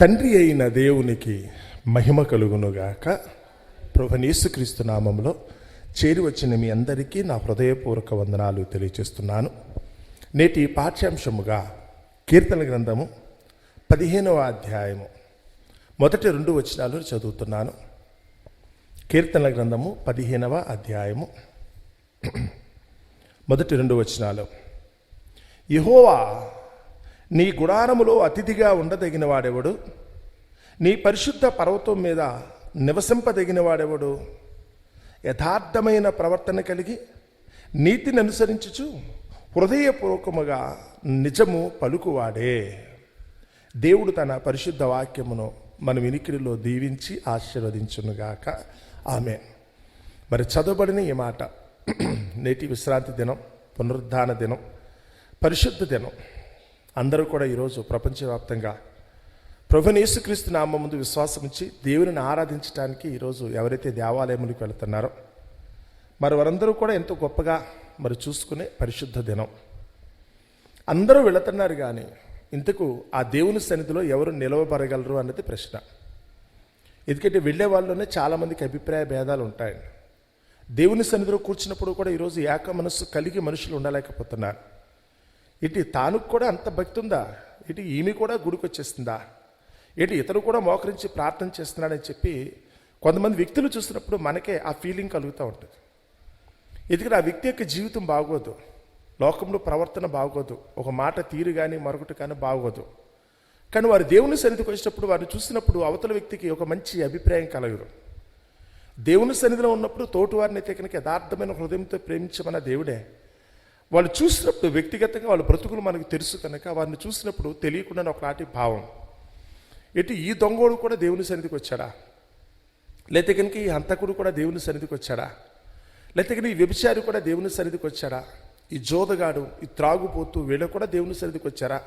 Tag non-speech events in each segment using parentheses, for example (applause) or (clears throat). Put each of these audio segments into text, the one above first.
తండ్రి అయిన దేవునికి మహిమ కలుగునుగాక. ప్రభనేసుక్రీస్తు నామంలో చేరి వచ్చిన మీ అందరికీ నా హృదయపూర్వక వందనాలు తెలియజేస్తున్నాను. నేటి పాఠ్యాంశముగా కీర్తన గ్రంథము పదిహేనవ అధ్యాయము. మొదటి రెండు వచనాలు చదువుతున్నాను. కీర్తన గ్రంథము పదిహేనవ అధ్యాయము. మొదటి రెండు వచనాలు. యహోవా నీ గుడారములో అతిథిగా ఉండదగిన వాడెవడు నీ పరిశుద్ధ పర్వతం మీద నివసింపదగిన వాడెవడు యథార్థమైన ప్రవర్తన కలిగి నీతిని అనుసరించుచు హృదయపూర్వకముగా నిజము పలుకువాడే. దేవుడు తన పరిశుద్ధ వాక్యమును మన వినికిడిలో దీవించి ఆశీర్వదించునుగాక. ఆమె మరి చదవబడిన ఈ మాట (clears throat) నేటి విశ్రాంతి దినం పునరుద్ధాన దినం పరిశుద్ధ దినం. అందరూ కూడా ఈరోజు ప్రపంచవ్యాప్తంగా ప్రభుని యేసుక్రీస్తు నామ ముందు విశ్వాసం ఇచ్చి దేవుని ఆరాధించడానికి ఈరోజు ఎవరైతే దేవాలయములకు వెళుతున్నారో మరి వారందరూ కూడా ఎంతో గొప్పగా మరి చూసుకునే పరిశుద్ధ దినం. అందరూ వెళుతున్నారు కానీ ఇంతకు ఆ దేవుని సన్నిధిలో ఎవరు నిలవబడగలరు అన్నది ప్రశ్న. ఎందుకంటే వెళ్ళే వాళ్ళలోనే చాలామందికి అభిప్రాయ భేదాలు ఉంటాయండి. దేవుని సన్నిధిలో కూర్చున్నప్పుడు కూడా ఈరోజు ఏక మనస్సు కలిగి మనుషులు ఉండలేకపోతున్నారు. ఇటు తాను కూడా అంత భక్తి ఉందా ఇటు ఈమె కూడా గుడికి వచ్చేస్తుందా? ఇటు ఇతను కూడా మోకరించి ప్రార్థన చేస్తున్నాడని చెప్పి కొంతమంది వ్యక్తులు చూసినప్పుడు మనకే ఆ ఫీలింగ్ కలుగుతూ ఉంటుంది. ఎందుకంటే ఆ వ్యక్తి యొక్క జీవితం బాగోదు. లోకంలో ప్రవర్తన బాగోదు. ఒక మాట తీరు కానీ మరొకటి కానీ బాగోదు. కానీ వారు దేవుని సన్నిధికి వచ్చినప్పుడు వారిని చూసినప్పుడు అవతల వ్యక్తికి ఒక మంచి అభిప్రాయం కలగరు దేవుని సన్నిధిలో ఉన్నప్పుడు తోటివారిని అయితే కనుక యథార్థమైన హృదయంతో ప్రేమించమన్న దేవుడే. వాళ్ళు చూసినప్పుడు వ్యక్తిగతంగా వాళ్ళ బ్రతుకులు మనకు తెలుసు కనుక వారిని చూసినప్పుడు తెలియకుండా ఒకలాంటి భావం. ఎటు ఈ దొంగోడు కూడా దేవుని సన్నిధికి వచ్చాడా? లేతే కనుక ఈ హంతకుడు కూడా దేవుని సన్నిధికి వచ్చాడా? లేతే కనుక ఈ వ్యభిచారి కూడా దేవుని సన్నిధికి వచ్చాడా? ఈ జోదగాడు ఈ త్రాగుపోతూ వీళ్ళు కూడా దేవుని సన్నిధికి వచ్చారా?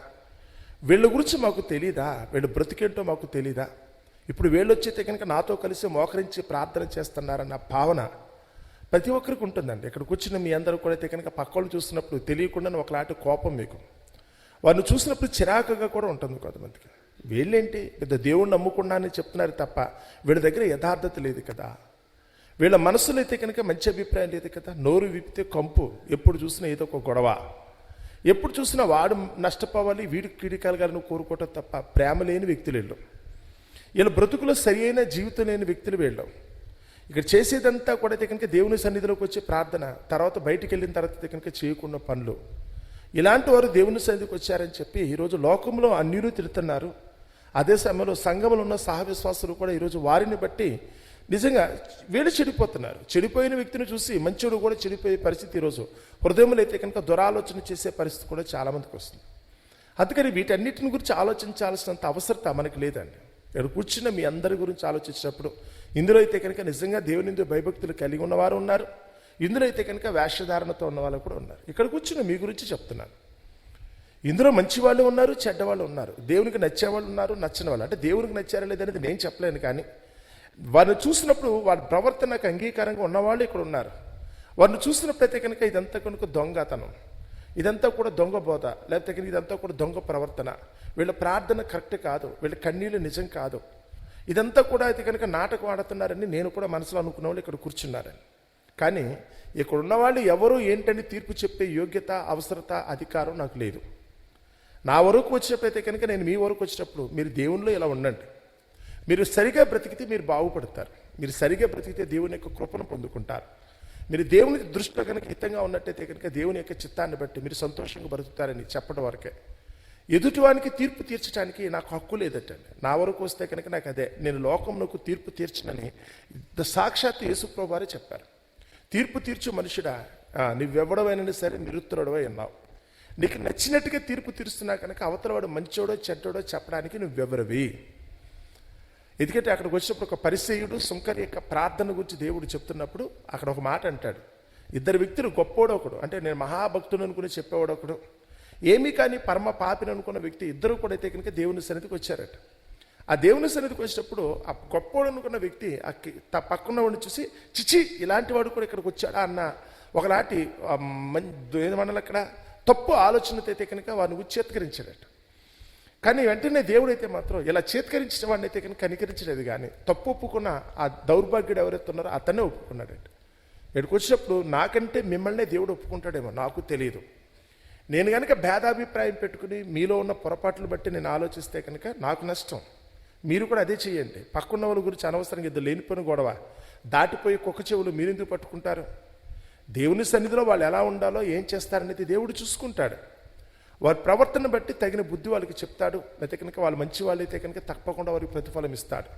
వీళ్ళ గురించి మాకు తెలీదా? వీళ్ళు బ్రతికేంటో మాకు తెలీదా? ఇప్పుడు వీళ్ళు వచ్చేతే కనుక నాతో కలిసి మోకరించి ప్రార్థన చేస్తున్నారన్న భావన ప్రతి ఒక్కరికి ఉంటుందండి. ఇక్కడికి వచ్చిన మీ అందరూ కూడా అయితే కనుక పక్కవాళ్ళు చూసినప్పుడు తెలియకుండా ఒకలాంటి కోపం మీకు. వారిని చూసినప్పుడు చిరాకుగా కూడా ఉంటుంది కొంతమందికి. వీళ్ళేంటి? పెద్ద దేవుణ్ణి నమ్ముకున్నానని చెప్తున్నారు తప్ప వీళ్ళ దగ్గర యథార్థత లేదు కదా. వీళ్ళ మనసులో అయితే కనుక మంచి అభిప్రాయం లేదు కదా. నోరు విప్పితే కంపు. ఎప్పుడు చూసినా ఏదో ఒక గొడవ. ఎప్పుడు చూసినా వాడు నష్టపోవాలి వీడికి కీడి కలగాలని కోరుకోవటం తప్ప ప్రేమ లేని వ్యక్తులు వీళ్ళు. వీళ్ళ బ్రతుకులో సరి అయిన జీవితం లేని వ్యక్తులు వీళ్ళు. ఇక్కడ చేసేదంతా కూడా అయితే కనుక దేవుని సన్నిధిలోకి వచ్చే ప్రార్థన తర్వాత బయటికి వెళ్ళిన తర్వాత అయితే కనుక చేయకున్న పనులు. ఇలాంటి వారు దేవుని సన్నిధికి వచ్చారని చెప్పి ఈరోజు లోకంలో అన్యులు తిడుతున్నారు. అదే సమయంలో సంఘంలో ఉన్న సహవిశ్వాసులు కూడా ఈరోజు వారిని బట్టి నిజంగా వీళ్ళు చెడిపోతున్నారు. చెడిపోయిన వ్యక్తిని చూసి మంచోడు కూడా చెడిపోయే పరిస్థితి ఈరోజు హృదయంలో అయితే కనుక దురాలోచన చేసే పరిస్థితి కూడా చాలామందికి వస్తుంది. అందుకని వీటన్నిటిని గురించి ఆలోచించాల్సినంత అవసరత మనకి లేదండి. ఇక్కడ కూర్చున్న మీ అందరి గురించి ఆలోచించినప్పుడు ఇందులో అయితే కనుక నిజంగా దేవుని భయభక్తులు కలిగి ఉన్నవారు ఉన్నారు. ఇందులో అయితే కనుక వేషధారణతో ఉన్న వాళ్ళు కూడా ఉన్నారు. ఇక్కడ కూర్చుని మీ గురించి చెప్తున్నాను. ఇందులో మంచి వాళ్ళు ఉన్నారు చెడ్డవాళ్ళు ఉన్నారు. దేవునికి నచ్చేవాళ్ళు ఉన్నారు నచ్చని వాళ్ళు. అంటే దేవునికి నచ్చారా లేదనేది నేను చెప్పలేను కానీ వారిని చూసినప్పుడు వారి ప్రవర్తనకు అంగీకారంగా ఉన్నవాళ్ళు ఇక్కడ ఉన్నారు. వారిని చూసినప్పుడైతే కనుక ఇదంతా కనుక దొంగతనం. ఇదంతా కూడా దొంగ బోధ. లేకపోతే ఇదంతా కూడా దొంగ ప్రవర్తన. వీళ్ళ ప్రార్థన కరెక్ట్ కాదు. వీళ్ళ కన్నీళ్ళు నిజం కాదు. ఇదంతా కూడా అయితే కనుక నాటకం ఆడుతున్నారని నేను కూడా మనసులో అనుకున్న వాళ్ళు ఇక్కడ కూర్చున్నారని. కానీ ఇక్కడ ఉన్నవాళ్ళు ఎవరు ఏంటని తీర్పు చెప్పే యోగ్యత అవసరత అధికారం నాకు లేదు. నా వరకు వచ్చినప్పుడైతే కనుక నేను మీ వరకు వచ్చేటప్పుడు మీరు దేవుణ్ణిలో ఇలా ఉండండి. మీరు సరిగా బ్రతికితే మీరు బాగుపడతారు. మీరు సరిగా బ్రతికితే దేవుని యొక్క కృపను పొందుకుంటారు. మీరు దేవుని దృష్టిలో కనుక హితంగా ఉన్నట్టయితే కనుక దేవుని యొక్క చిత్తాన్ని బట్టి మీరు సంతోషంగా బ్రతుకుతారని చెప్పడం వరకే. ఎదుటివానికి తీర్పు తీర్చడానికి నాకు హక్కు లేదటండి నా వరకు వస్తే కనుక నాకు అదే. నేను లోకంలోకి తీర్పు తీర్చనని సాక్షాత్ యేసుప్రభువారే చెప్పారు. తీర్పు తీర్చు మనుషుడా ఆ, సరే నిరుత్తరుడవై ఉన్నావు. నీకు నచ్చినట్టుగా తీర్పు తీరుస్తున్నా కనుక అవతలవాడు మంచోడో చెడ్డోడో చెప్పడానికి నువ్వెవరవి? ఎందుకంటే అక్కడికి వచ్చినప్పుడు ఒక పరిచయుడు సుంకరి యొక్క ప్రార్థన గురించి దేవుడు చెప్తున్నప్పుడు అక్కడ ఒక మాట అంటాడు. ఇద్దరు వ్యక్తులు గొప్పోడొకడు. అంటే నేను మహాభక్తుడు అనుకుని చెప్పేవాడు ఒకడు ఏమీ కానీ పరమ పాపిని అనుకున్న వ్యక్తి ఇద్దరు కూడా అయితే కనుక దేవుని సన్నిధికి వచ్చారట. ఆ దేవుని సన్నిధికి వచ్చినప్పుడు ఆ గొప్పవాడు అనుకున్న వ్యక్తి ఆ పక్కన వాడిని చూసి చిచి ఇలాంటి వాడు కూడా ఇక్కడికి వచ్చాడా? అన్న ఒకలాంటి ఆ, ఏమనాలి అక్కడ తప్పు ఆలోచనతో అయితే కనుక వారిని ఉచ్చేత్కరించాడట కానీ వెంటనే దేవుడు అయితే మాత్రం ఇలా చేత్కరించిన వాడిని అయితే కనుక కనికరించలేదు కానీ తప్పు ఒప్పుకున్న ఆ దౌర్భాగ్యుడు ఎవరైతే ఉన్నారో అతనే ఒప్పుకున్నాడండి ఇక్కడికి వచ్చినప్పుడు నాకంటే మిమ్మల్నే దేవుడు ఒప్పుకుంటాడేమో నాకు తెలియదు నేను కనుక భేదాభిప్రాయం పెట్టుకుని మీలో ఉన్న పొరపాట్లు బట్టి నేను ఆలోచిస్తే కనుక నాకు నష్టం. మీరు కూడా అదే చేయండి. పక్కన్న వాళ్ళ గురించి అనవసరంగా ఇద్దరు లేనిపోయిన గొడవ. దాటిపోయి కుక్క చెవులు మీరెందుకు పట్టుకుంటారు? దేవుని సన్నిధిలో వాళ్ళు ఎలా ఉండాలో ఏం చేస్తారనేది దేవుడు చూసుకుంటాడు. వారి ప్రవర్తన బట్టి తగిన బుద్ధి వాళ్ళకి చెప్తాడు. లేకపోతే కనుక వాళ్ళు మంచి వాళ్ళైతే కనుక తప్పకుండా వారికి ప్రతిఫలం ఇస్తాడు.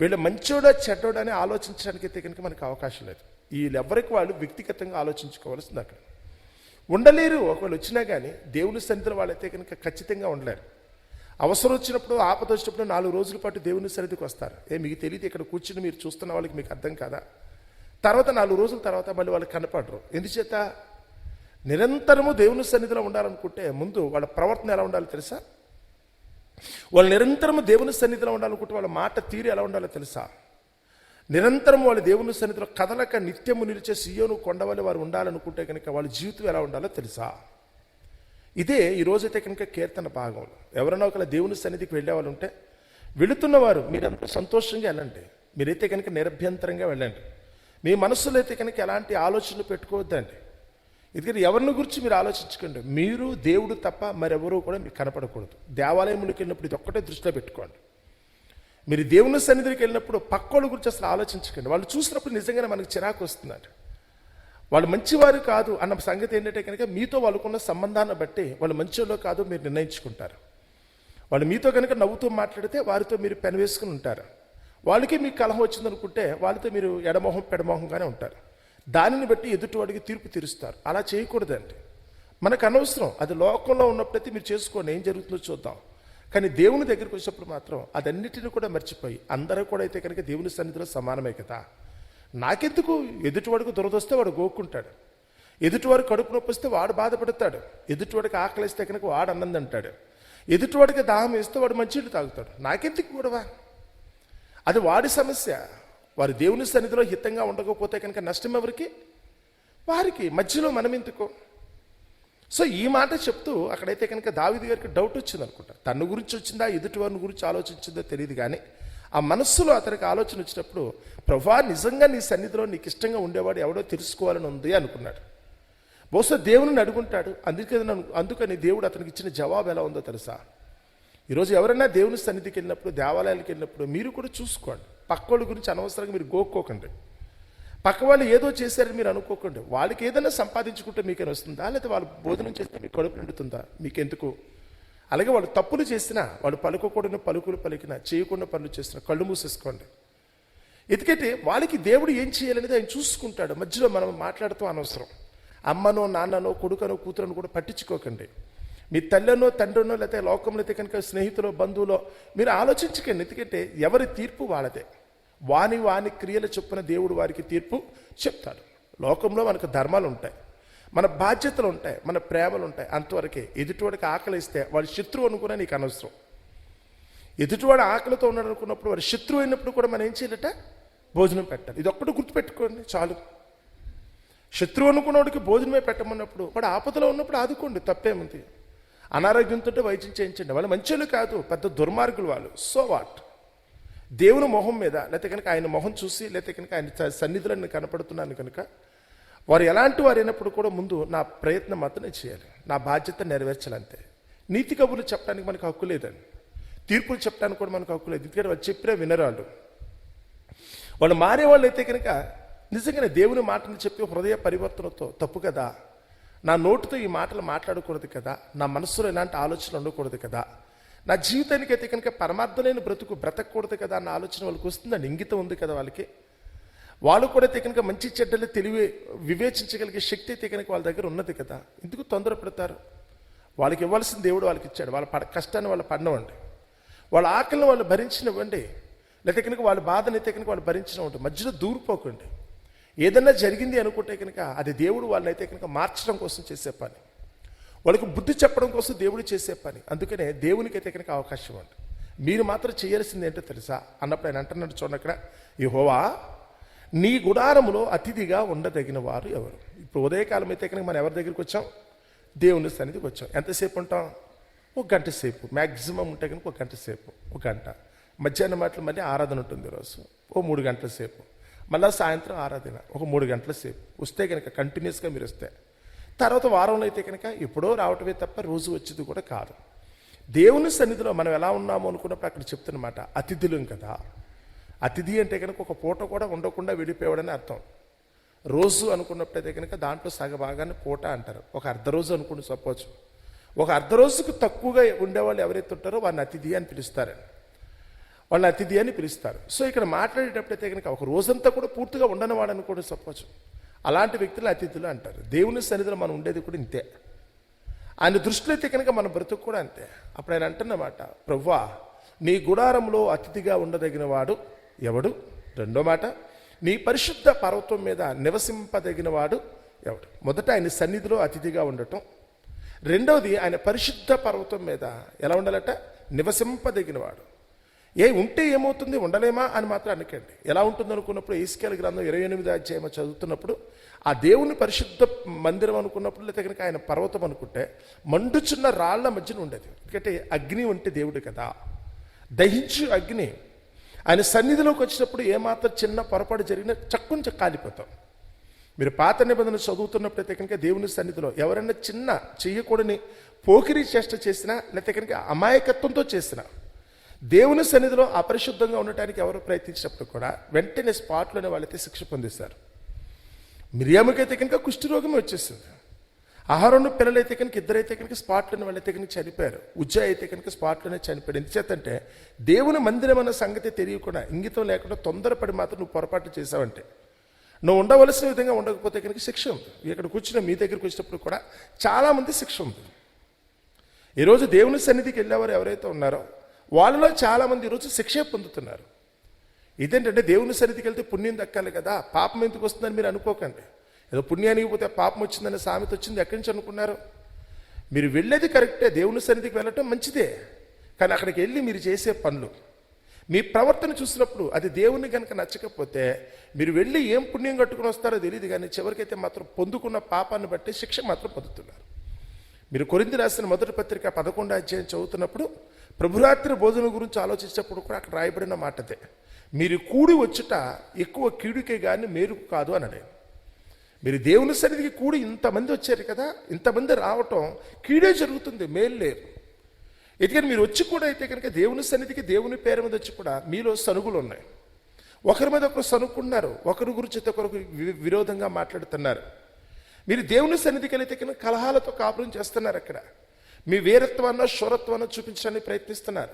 వీళ్ళు మంచోడా చెడ్డోడా అని ఆలోచించడానికి అయితే కనుక మనకు అవకాశం లేదు. వీళ్ళెవరికి వాళ్ళు వ్యక్తిగతంగా ఆలోచించుకోవాల్సింది అక్కడ. ఉండలేరు. ఒకవేళ వచ్చినా కానీ దేవుని సన్నిధిలో వాళ్ళైతే కనుక ఖచ్చితంగా ఉండలేరు. అవసరం వచ్చినప్పుడు ఆపద వచ్చినప్పుడు నాలుగు రోజుల పాటు దేవుని సన్నిధికి వస్తారు. ఏ మీకు తెలియదు ఇక్కడ కూర్చుని మీరు చూస్తున్న వాళ్ళకి మీకు అర్థం కాదా? తర్వాత నాలుగు రోజుల తర్వాత మళ్ళీ వాళ్ళు కనపడరు. ఎందుచేత? నిరంతరము దేవుని సన్నిధిలో ఉండాలనుకుంటే ముందు వాళ్ళ ప్రవర్తన ఎలా ఉండాలో తెలుసా? వాళ్ళు నిరంతరము దేవుని సన్నిధిలో ఉండాలనుకుంటే వాళ్ళ మాట తీరు ఎలా ఉండాలో తెలుసా? నిరంతరం వాళ్ళు దేవుని సన్నిధిలో కదలక నిత్యము నిలిచే సీయోను కొండవల్లి వారు ఉండాలనుకుంటే కనుక వాళ్ళ జీవితం ఎలా ఉండాలో తెలుసా? ఇదే ఈరోజైతే కనుక కీర్తన భాగంలో ఎవరైనా ఒకవేళ దేవుని సన్నిధికి వెళ్ళే వాళ్ళు ఉంటే వెళుతున్నవారు మీరంతా సంతోషంగా వెళ్ళండి. మీరైతే కనుక నిరభ్యంతరంగా వెళ్ళండి. మీ మనసులో అయితే కనుక ఎలాంటి ఆలోచనలు పెట్టుకోవద్దండి. ఎందుకంటే ఎవరిని గురించి మీరు ఆలోచించుకోండి. మీరు దేవుడు తప్ప మరెవరూ కూడా మీకు కనపడకూడదు. దేవాలయంలోకి వెళ్ళినప్పుడు ఇది ఒక్కటే దృష్టిలో పెట్టుకోండి. మీరు దేవుని సన్నిధికి వెళ్ళినప్పుడు పక్కోళ్ళ గురించి అసలు ఆలోచించకండి. వాళ్ళు చూసినప్పుడు నిజంగానే మనకు చిరాకు వస్తున్నారు వాళ్ళు మంచివారు కాదు అన్న సంగతి ఏంటంటే కనుక మీతో వాళ్ళకున్న సంబంధాన్ని బట్టి వాళ్ళు మంచివాళ్ళు కాదు మీరు నిర్ణయించుకుంటారు. వాళ్ళు మీతో కనుక నవ్వుతూ మాట్లాడితే వారితో మీరు పెనవేసుకుని ఉంటారు. వాళ్ళకి మీకు కలహం వచ్చిందనుకుంటే వాళ్ళతో మీరు ఎడమోహం పెడమోహంగానే ఉంటారు. దానిని బట్టి ఎదుటివాడికి తీర్పు తీరుస్తారు. అలా చేయకూడదండి. మనకు అనవసరం. అది లోకంలో ఉన్నప్పుడైతే మీరు చేసుకోండి. ఏం జరుగుతుందో చూద్దాం. కానీ దేవుని దగ్గరికి వచ్చినప్పుడు మాత్రం అదన్నిటిని కూడా మర్చిపోయి అందరూ కూడా అయితే కనుక దేవుని సన్నిధిలో సమానమే కదా. నాకెందుకు? ఎదుటివాడికి దురదొస్తే వాడు గోక్కుంటాడు. ఎదుటివాడు కడుపు నొప్పి వస్తే వాడు బాధపడతాడు. ఎదుటివాడికి ఆకలిస్తే కనుక వాడు అన్నంది అంటాడు ఎదుటివాడికి దాహం వేస్తే వాడు మంచినీళ్ళు తాగుతాడు. నాకెందుకు గొడవ? అది వాడి సమస్య. వారు దేవుని సన్నిధిలో హితంగా ఉండకపోతే కనుక నష్టం ఎవరికి? వారికి. మధ్యలో మనం ఎందుకో సో ఈ మాట చెప్తూ అక్కడైతే కనుక దావిది గారికి డౌట్ వచ్చింది అనుకుంటా. తన గురించి వచ్చిందా? ఎదుటి వారిని గురించి ఆలోచించిందో తెలియదు కానీ ఆ మనస్సులో అతనికి ఆలోచన వచ్చినప్పుడు ప్రభా నిజంగా నీ సన్నిధిలో నీకు ఇష్టంగా ఉండేవాడు ఎవడో తెలుసుకోవాలని ఉంది అనుకున్నాడు. బహుశా దేవుని అడుగుంటాడు అందుకని అందుకని దేవుడు అతనికి ఇచ్చిన జవాబు ఎలా ఉందో తెలుసా? ఈరోజు ఎవరైనా దేవుని సన్నిధికి వెళ్ళినప్పుడు దేవాలయాలకు వెళ్ళినప్పుడు మీరు కూడా చూసుకోండి. పక్కోళ్ళ గురించి అనవసరంగా మీరు గోక్కోకండి. పక్క వాళ్ళు ఏదో చేశారని మీరు అనుకోకండి. వాళ్ళకి ఏదైనా సంపాదించుకుంటే మీకేనా వస్తుందా? లేకపోతే వాళ్ళు భోజనం చేస్తే మీకు కడుపు నిండుతుందా? మీకెందుకు? అలాగే వాళ్ళు తప్పులు చేసినా వాళ్ళు పలుకోకూడని పలుకులు పలికినా చేయకుండా పనులు చేసినా కళ్ళు మూసేసుకోండి. ఎందుకంటే వాళ్ళకి దేవుడు ఏం చేయాలనేది ఆయన చూసుకుంటాడు. మధ్యలో మనం మాట్లాడుతూ అనవసరం. అమ్మనో నాన్ననో కొడుకనో కూతురనో కూడా పట్టించుకోకండి. మీ తల్లనో తండ్రినో లేకపోతే లోకంలో అయితే కనుక స్నేహితులో బంధువులో మీరు ఆలోచించకండి. ఎందుకంటే ఎవరి తీర్పు వాళ్ళదే. వాని వాని క్రియల చొప్పున దేవుడు వారికి తీర్పు చెప్తాడు. లోకంలో మనకు ధర్మాలు ఉంటాయి. మన బాధ్యతలు ఉంటాయి. మన ప్రేమలు ఉంటాయి. అంతవరకే ఎదుటివాడికి ఆకలిస్తే వాడు శత్రువు అనుకున్నా నీకు అనవసరం. ఎదుటివాడు ఆకలితో ఉన్నాడు అనుకున్నప్పుడు వాడు శత్రువు అయినప్పుడు కూడా మనం ఏం చేయాలట? భోజనం పెట్టాలి. ఇది ఒక్కటి గుర్తుపెట్టుకోండి. చాలు. శత్రువు అనుకున్నవాడికి భోజనమే పెట్టమన్నప్పుడు వాడు ఆపదలో ఉన్నప్పుడు ఆదుకోండి. తప్పేముంది? అనారోగ్యంతో వైద్యం చేయించండి. వాళ్ళు మంచోళ్ళు కాదు. పెద్ద దుర్మార్గులు వాళ్ళు. సో వాట్ దేవుని మొహం మీద లేకపోతే కనుక ఆయన మొహం చూసి లేకపోతే కనుక ఆయన స- సన్నిధిలో నేను కనపడుతున్నాను కనుక వారు ఎలాంటి వారు అయినప్పుడు కూడా ముందు నా ప్రయత్నం మాత్రమే చేయాలి. నా బాధ్యత నెరవేర్చాలంతే నీతి కబుర్లు చెప్పడానికి మనకు హక్కు లేదండి. తీర్పులు చెప్పడానికి కూడా మనకు హక్కు లేదు. ఎందుకంటే వాళ్ళు చెప్పినా వినరాళ్ళు వాళ్ళు. మారేవాళ్ళు అయితే కనుక నిజంగానే దేవుని మాటలు చెప్పి హృదయ పరివర్తనతో తప్పు కదా? నా నోటితో ఈ మాటలు మాట్లాడకూడదు కదా? నా మనసులో ఎలాంటి ఆలోచన ఉండకూడదు కదా? నా జీవితానికి అయితే కనుక పరమార్థం లేని బ్రతుకు బ్రతకూడదు కదా అన్న ఆలోచన వాళ్ళకి వస్తుందండి ఇంగితం ఉంది కదా వాళ్ళకి. వాళ్ళు కూడా అయితే కనుక మంచి చెడ్డలు తెలివి వివేచించగలిగే శక్తి అయితే కనుక వాళ్ళ దగ్గర ఉన్నది కదా. ఎందుకు తొందరపడతారు? వాళ్ళకి ఇవ్వాల్సిన దేవుడు వాళ్ళకి ఇచ్చాడు. వాళ్ళ పడ కష్టాన్ని వాళ్ళు పడినవ్వండి వాళ్ళ ఆకలిని వాళ్ళు భరించినవ్వండి లేకపోతే కనుక వాళ్ళ బాధను అయితే కనుక వాళ్ళు భరించినవ్వండి మధ్యలో దూరిపోకండి. ఏదన్నా జరిగింది అనుకుంటే కనుక అది దేవుడు వాళ్ళని అయితే కనుక మార్చడం కోసం చేసే పని. వాళ్ళకి బుద్ధి చెప్పడం కోసం దేవుడు చేసే పని. అందుకనే దేవునికి అయితే కనుక అవకాశం ఉంది. మీరు మాత్రం చేయాల్సింది ఏంటో తెలుసా? అన్నప్పుడు ఆయన అంటున్నాడు చూడండి అక్కడ. యహోవా నీ గుడారములో అతిథిగా ఉండదగిన వారు ఎవరు? ఇప్పుడు ఉదయకాలం అయితే కనుక మనం ఎవరి దగ్గరికి వచ్చాం? దేవుని సన్నిధికి వచ్చాం. ఎంతసేపు ఉంటాం? ఒక గంట సేపు. మ్యాక్సిమం ఉంటే కనుక ఒక గంట సేపు. ఒక గంట. మధ్యాహ్నం మాటలు మళ్ళీ ఆరాధన ఉంటుంది ఈరోజు. ఓ మూడు గంటల సేపు. మళ్ళీ సాయంత్రం ఆరాధన. ఒక మూడు గంటల సేపు. వస్తే కనుక కంటిన్యూస్గా మీరు వస్తే. తర్వాత వారంలో అయితే కనుక ఎప్పుడో రావటమే తప్ప రోజు వచ్చేది కూడా కాదు. దేవుని సన్నిధిలో మనం ఎలా ఉన్నాము అనుకున్నప్పుడు అక్కడ చెప్తున్నమాట అతిథులం కదా. అతిథి అంటే కనుక ఒక పూట కూడా ఉండకుండా వెళ్ళిపోయాడని అర్థం. రోజు అనుకున్నప్పుడైతే కనుక దాంట్లో సగభాగాన్ని పూట అంటారు. ఒక అర్ధ రోజు అనుకుని సపోజ్. ఒక అర్ధ రోజుకు తక్కువగా ఉండేవాళ్ళు ఎవరైతే ఉంటారో వారిని అతిథి అని పిలుస్తారు. వాళ్ళని అతిథి అని పిలుస్తారు. సో ఇక్కడ మాట్లాడేటప్పుడైతే కనుక ఒక రోజంతా కూడా పూర్తిగా ఉండని వాడు కూడా చెప్పవచ్చు అలాంటి వ్యక్తులు అతిథులు అంటారు. దేవుని సన్నిధిలో మనం ఉండేది కూడా ఇంతే. ఆయన దృష్టిలో అయితే కనుక మన బ్రతుకు కూడా అంతే. అప్పుడు ఆయన అంటున్నమాట ప్రవ్వా నీ గుడారంలో అతిథిగా ఉండదగిన వాడు ఎవడు? రెండో మాట నీ పరిశుద్ధ పర్వతం మీద నివసింపదగిన వాడు ఎవడు? మొదట ఆయన సన్నిధిలో అతిథిగా ఉండటం. రెండవది ఆయన పరిశుద్ధ పర్వతం మీద ఎలా ఉండాలట? నివసింపదగినవాడు. ఏ ఉంటే ఏమవుతుంది ఉండలేమా అని మాత్రం అనకండి. ఎలా ఉంటుంది అనుకున్నప్పుడు ఈస్కేల గ్రంథం ఇరవై ఎనిమిది అధ్యాయం చదువుతున్నప్పుడు ఆ దేవుని పరిశుద్ధ మందిరం అనుకున్నప్పుడు లేదా కనుక ఆయన పర్వతం అనుకుంటే మండుచున్న రాళ్ళ మధ్యన ఉండేది. ఎందుకంటే అగ్ని ఉంటే దేవుడు కదా. దహించు అగ్ని. ఆయన సన్నిధిలోకి వచ్చినప్పుడు ఏమాత్రం చిన్న పొరపాటు జరిగినా చక్కుని కాలిపోతాం. మీరు పాత నిబంధన చదువుతున్నప్పుడైతే కనుక దేవుని సన్నిధిలో ఎవరైనా చిన్న చెయ్యకూడని పోకిరి చేష్ట చేసినా లేకపోతే కనుక అమాయకత్వంతో చేసినా దేవుని సన్నిధిలో అపరిశుద్ధంగా ఉండటానికి ఎవరు ప్రయత్నించినప్పుడు కూడా వెంటనే స్పాట్లోనే వాళ్ళైతే శిక్ష పొందిస్తారు మిరియాముకైతే కనుక కుష్ఠరోగం వచ్చేసింది. ఆహారం పిల్లలైతే కనుక ఇద్దరైతే కనుక స్పాట్లోనే వాళ్ళైతే కనుక చనిపోయారు. ఉజ్జా అయితే కనుక స్పాట్లోనే చనిపోయాడు ఎందుచేతంటే దేవుని మందిరం అన్న సంగతి తెలియకుండా ఇంగితం లేకుండా తొందరపడి మాత్రం నువ్వు పొరపాటు చేసావంటే నువ్వు ఉండవలసిన విధంగా ఉండకపోతే కనుక శిక్ష ఉంది. ఇక్కడ కూర్చున్న మీ దగ్గరికి వచ్చినప్పుడు కూడా చాలామంది శిక్ష ఉంది. ఈరోజు దేవుని సన్నిధికి వెళ్ళేవారు ఎవరైతే ఉన్నారో వాళ్ళలో చాలామంది ఈరోజు శిక్ష పొందుతున్నారు. ఇదేంటంటే దేవుని సన్నిధికి వెళ్తే పుణ్యం దక్కాలి కదా పాపం ఎందుకు వస్తుందని మీరు అనుకోకండి. ఏదో పుణ్యానికి పోతే పాపం వచ్చిందని సామెత వచ్చింది ఎక్కడి నుంచి అనుకున్నారు? మీరు వెళ్ళేది కరెక్టే దేవుని సన్నిధికి వెళ్ళటం మంచిదే. కానీ అక్కడికి వెళ్ళి మీరు చేసే పనులు మీ ప్రవర్తన చూసినప్పుడు అది దేవుని కనుక నచ్చకపోతే మీరు వెళ్ళి ఏం పుణ్యం కట్టుకుని వస్తారో తెలియదు కానీ చివరికైతే మాత్రం పొందుకున్న పాపాన్ని బట్టి శిక్ష మాత్రం పొందుతున్నారు. మీరు కొరింది రాసిన మొదటి పత్రిక పదకొండు అధ్యాయం చదువుతున్నప్పుడు ప్రభురాత్రి భోజనం గురించి ఆలోచించినప్పుడు కూడా అక్కడ రాయబడిన మాటదే. మీరు కూడి వచ్చుట ఎక్కువ కీడుకే కానీ మేరుకు కాదు అనడే మీరు దేవుని సన్నిధికి కూడి ఇంతమంది వచ్చారు కదా ఇంతమంది రావటం కీడే జరుగుతుంది మేలు లేరు ఎందుకని మీరు వచ్చి కూడా అయితే కనుక దేవుని సన్నిధికి దేవుని పేరు మీద వచ్చి కూడా మీలో సనుగులు ఉన్నాయి. ఒకరి మీద ఒకరు సనుక్కున్నారు ఒకరి గురించి అయితే ఒకరికి విరోధంగా మాట్లాడుతున్నారు. మీరు దేవుని సన్నిధికి వెళితే కనుక కలహాలతో కాపురం చేస్తున్నారు అక్కడ. మీ వీరత్వాన్ని శూరత్వాన్ని చూపించడానికి ప్రయత్నిస్తున్నారు.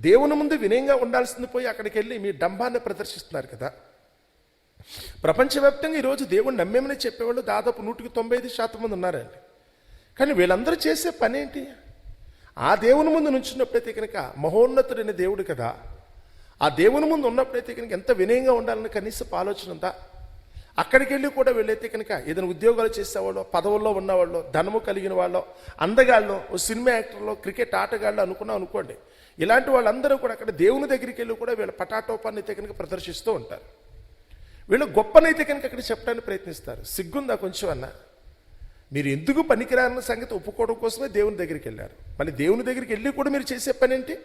దేవుని ముందు వినయంగా ఉండాల్సింది పోయి అక్కడికి వెళ్ళి మీ డంబాన్ని ప్రదర్శిస్తున్నారు కదా. ప్రపంచవ్యాప్తంగా ఈరోజు దేవుని నమ్మేమని చెప్పేవాళ్ళు దాదాపు నూటికి తొంభై ఐదు శాతం మంది ఉన్నారండి. కానీ వీళ్ళందరూ చేసే పని ఏంటి? ఆ దేవుని ముందు నుంచున్నప్పుడైతే కనుక మహోన్నతుడైన దేవుడు కదా. ఆ దేవుని ముందు ఉన్నప్పుడైతే కనుక ఎంత వినయంగా ఉండాలని కనీసం ఆలోచన ఉందా? అక్కడికి వెళ్ళి కూడా వెళ్ళైతే కనుక ఏదైనా ఉద్యోగాలు చేసేవాళ్ళు పదవుల్లో ఉన్నవాళ్ళు ధనము కలిగిన వాళ్ళు అందగాళ్ళు ఓ సినిమా యాక్టర్లో క్రికెట్ ఆటగాళ్ళు అనుకున్నాం అనుకోండి. ఇలాంటి వాళ్ళందరూ కూడా అక్కడ దేవుని దగ్గరికి వెళ్ళి కూడా వీళ్ళ పటాటోపాన్ని అయితే కనుక ప్రదర్శిస్తూ ఉంటారు. వీళ్ళు గొప్పనైతే కనుక అక్కడ చెప్పడానికి ప్రయత్నిస్తారు. సిగ్గుందా కొంచెం అన్న? మీరు ఎందుకు పనికిరాన్న సంగతి ఒప్పుకోవడం కోసమే దేవుని దగ్గరికి వెళ్ళారు. మళ్ళీ దేవుని దగ్గరికి వెళ్ళి కూడా మీరు చేసే పని ఏంటి